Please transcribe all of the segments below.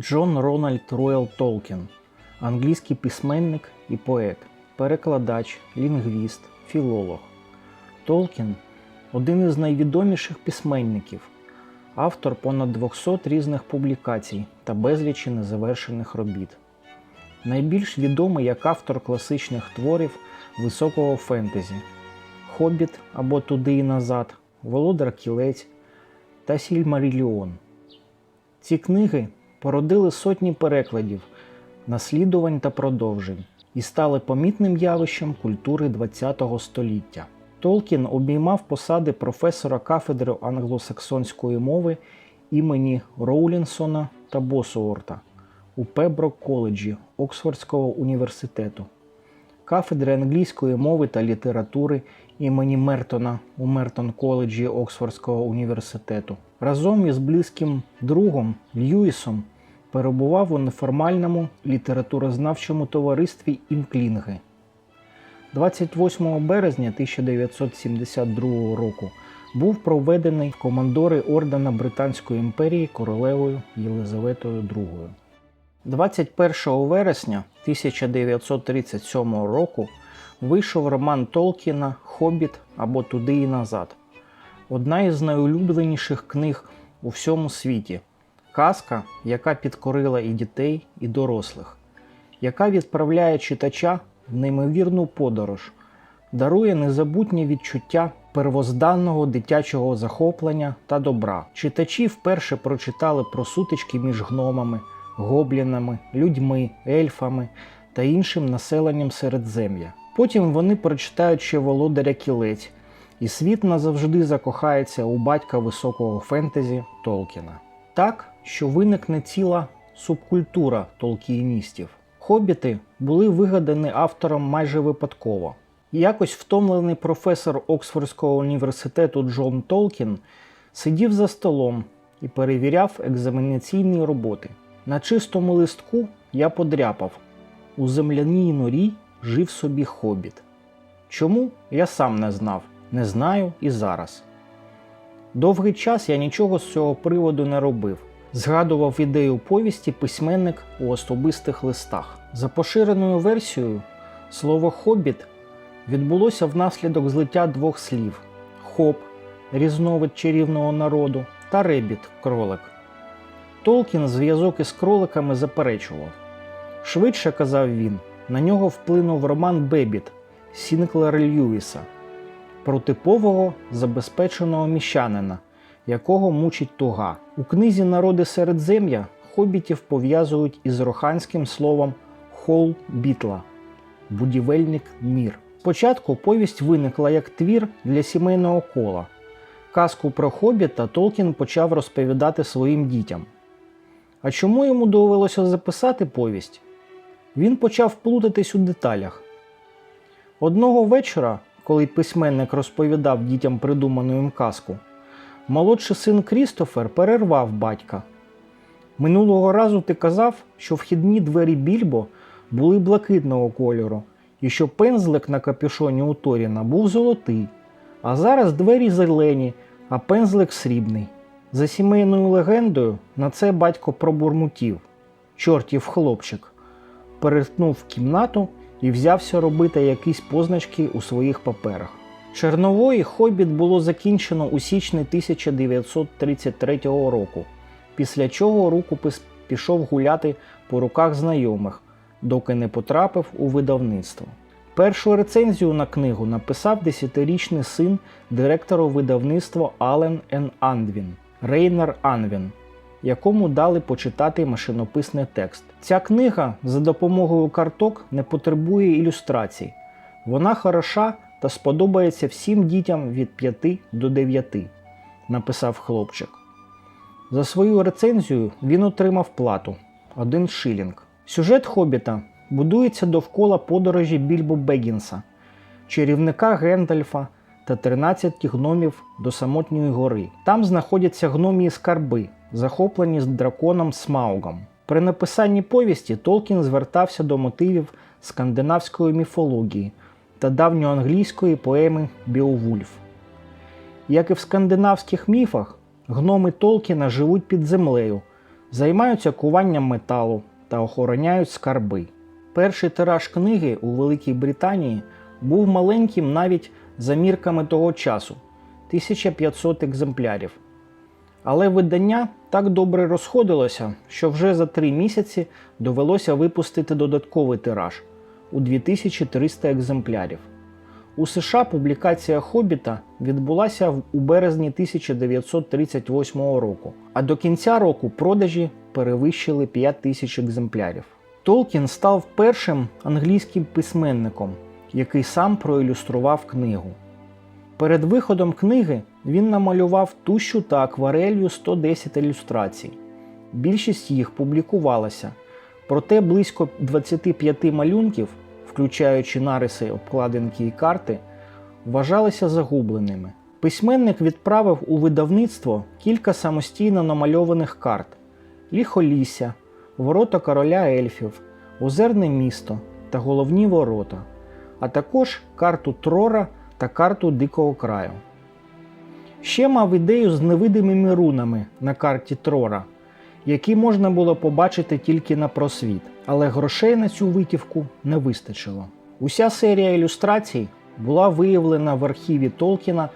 Джон Рональд Роял Толкін, англійський письменник і поет, перекладач, лінгвіст, філолог. Толкін один із найвідоміших письменників, автор понад 200 різних публікацій та безлічі незавершених робіт. Найбільш відомий як автор класичних творів високого фентезі Хобіт або Туди і назад, Володар Кілець та Сільмаріліон. Ці книги породили сотні перекладів, наслідувань та продовжень і стали помітним явищем культури ХХ століття. Толкін обіймав посади професора кафедри англосаксонської мови імені Роулінсона та Босуорта у Пеброк коледжі Оксфордського університету, кафедри англійської мови та літератури імені Мертона у Мертон коледжі Оксфордського університету. Разом із близьким другом Льюісом перебував у неформальному літературознавчому товаристві Інклінги. 28 березня 1972 року був проведений в командори ордена Британської імперії королевою Єлизаветою II. 21 вересня 1937 року вийшов роман Толкіна Хобіт або Туди і назад. Одна із найулюбленіших книг у всьому світі. Казка, яка підкорила і дітей, і дорослих, яка відправляє читача в неймовірну подорож, дарує незабутнє відчуття первозданного дитячого захоплення та добра. Читачі вперше прочитали про сутички між гномами, гоблінами, людьми, ельфами та іншим населенням середзем'я. Потім вони прочитають ще володаря кілець, і світ назавжди закохається у батька високого фентезі Толкіна. Так, що виникне ціла субкультура толкіїністів. Хобіти були вигадані автором майже випадково. Якось втомлений професор Оксфордського університету Джон Толкін сидів за столом і перевіряв екзаменаційні роботи. На чистому листку я подряпав у земляній норі жив собі хобіт. Чому я сам не знав, не знаю і зараз. Довгий час я нічого з цього приводу не робив. Згадував ідею повісті письменник у особистих листах. За поширеною версією, слово хобіт відбулося внаслідок злиття двох слів: хоп, різновид чарівного народу, та ребіт кролик. Толкін зв'язок із кроликами заперечував. Швидше казав він, на нього вплинув роман Бебіт Сінклера Льюіса про типового забезпеченого міщанина, якого мучить туга. У книзі Народи Середзем'я хобітів пов'язують із роханським словом хол бітла будівельник мір. Спочатку повість виникла як твір для сімейного кола. Казку про хобіта Толкін почав розповідати своїм дітям. А чому йому довелося записати повість? Він почав плутатись у деталях. Одного вечора, коли письменник розповідав дітям придуману їм казку, молодший син Крістофер перервав батька. Минулого разу ти казав, що вхідні двері більбо були блакитного кольору, і що пензлик на капюшоні у Торіна був золотий, а зараз двері зелені, а пензлик срібний. За сімейною легендою, на це батько пробурмотів. Чортів хлопчик. Перетнув кімнату і взявся робити якісь позначки у своїх паперах. Чернової хобіт було закінчено у січні 1933 року, після чого рукопис пішов гуляти по руках знайомих, доки не потрапив у видавництво. Першу рецензію на книгу написав десятирічний син директора видавництва Ален Н. Андвін Рейнер Анвін, якому дали почитати машинописний текст. Ця книга за допомогою карток не потребує ілюстрацій. Вона хороша та сподобається всім дітям від 5 до 9, написав хлопчик. За свою рецензію він отримав плату один шилінг. Сюжет Хобіта будується довкола подорожі Більбо Бегінса, чарівника Гендальфа та 13 гномів до самотньої гори. Там знаходяться гномії скарби, захоплені з драконом Смаугом. При написанні повісті Толкін звертався до мотивів скандинавської міфології та давньоанглійської поеми Біовульф. Як і в скандинавських міфах, гноми Толкіна живуть під землею Займаються куванням металу та охороняють скарби. Перший тираж книги у Великій Британії був маленьким навіть за мірками того часу 1500 екземплярів. Але видання так добре розходилося, що вже за три місяці довелося випустити додатковий тираж у 2300 екземплярів. У США публікація Хобіта відбулася у березні 1938 року, а до кінця року продажі перевищили 5 тисяч екземплярів. Толкін став першим англійським письменником, який сам проілюстрував книгу. Перед виходом книги він намалював тущу та акварелью 110 ілюстрацій. Більшість їх публікувалася, проте близько 25 малюнків, включаючи нариси, обкладинки і карти, вважалися загубленими. Письменник відправив у видавництво кілька самостійно намальованих карт: Ліхолісся, Ворота короля ельфів, Озерне місто та головні ворота, а також карту Трора та карту Дикого краю. Ще мав ідею з невидимими рунами на карті Трора, які можна було побачити тільки на просвіт, але грошей на цю витівку не вистачило. Уся серія ілюстрацій була виявлена в архіві Толкіна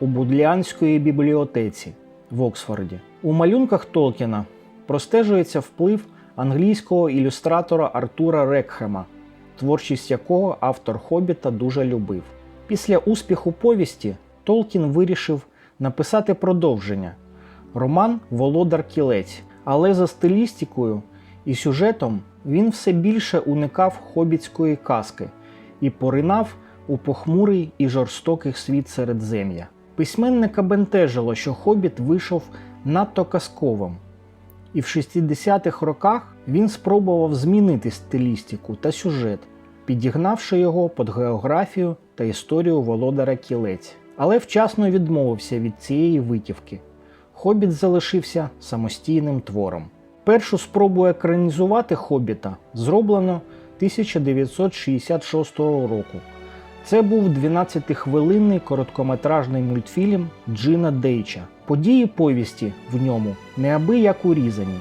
у Будліанської бібліотеці в Оксфорді. У малюнках Толкіна простежується вплив англійського ілюстратора Артура Рекхема, творчість якого автор Хобіта дуже любив. Після успіху повісті Толкін вирішив написати продовження роман Володар Кілець, але за стилістикою і сюжетом він все більше уникав хобітської казки і поринав у похмурий і жорстокий світ Середзем'я. Письменника бентежило, що хобіт вийшов надто казковим, і в 60-х роках він спробував змінити стилістику та сюжет, підігнавши його під географію та історію володаря кілець. Але вчасно відмовився від цієї витівки. Хобіт залишився самостійним твором. Першу спробу екранізувати Хобіта зроблено 1966 року. Це був 12-хвилинний короткометражний мультфільм Джина Дейча. Події повісті в ньому неабияк урізані.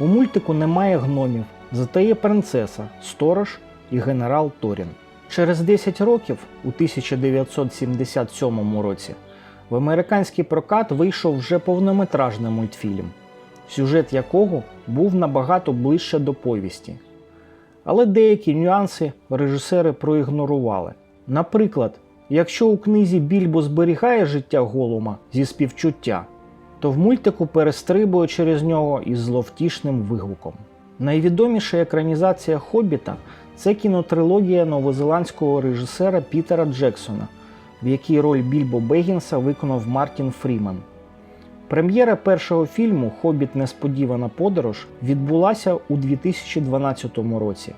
У мультику немає гномів, зате є принцеса, сторож і генерал Торін. Через 10 років, у 1977 році, в американський прокат вийшов вже повнометражний мультфільм, сюжет якого був набагато ближче до повісті. Але деякі нюанси режисери проігнорували. Наприклад, якщо у книзі Більбо зберігає життя Голума зі співчуття, то в мультику перестрибує через нього із зловтішним вигуком. Найвідоміша екранізація Хобіта це кінотрилогія новозеландського режисера Пітера Джексона, в якій роль Більбо Бегінса виконав Мартін Фріман. Прем'єра першого фільму Хобіт Несподівана подорож відбулася у 2012 році,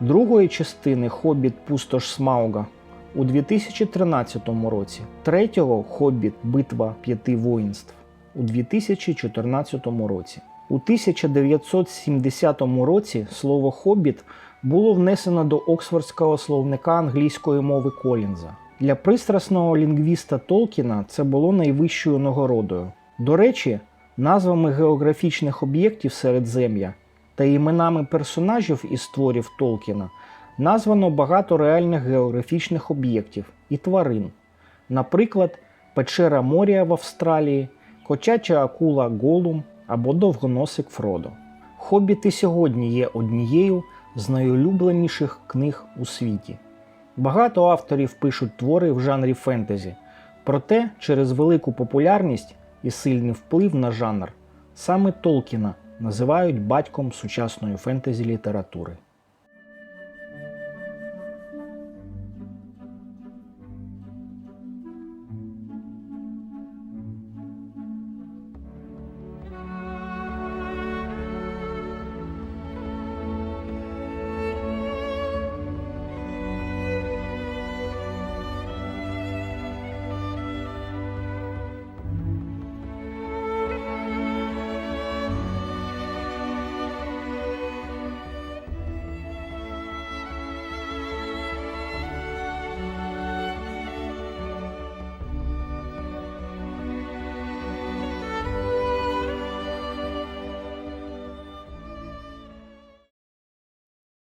другої частини Хобіт Пустош Смауга у 2013 році, третього Хобіт Битва п'яти воїнств у 2014 році. У 1970 році слово Хобіт було внесено до Оксфордського словника англійської мови Колінза. Для пристрасного лінгвіста Толкіна це було найвищою нагородою. До речі, назвами географічних об'єктів Середзем'я та іменами персонажів із творів Толкіна названо багато реальних географічних об'єктів і тварин, наприклад, печера Морія в Австралії, котяча акула Голум або довгоносик Фродо. Хобіт і сьогодні є однією з найулюбленіших книг у світі. Багато авторів пишуть твори в жанрі фентезі, проте через велику популярність і сильний вплив на жанр саме Толкіна називають батьком сучасної фентезі літератури.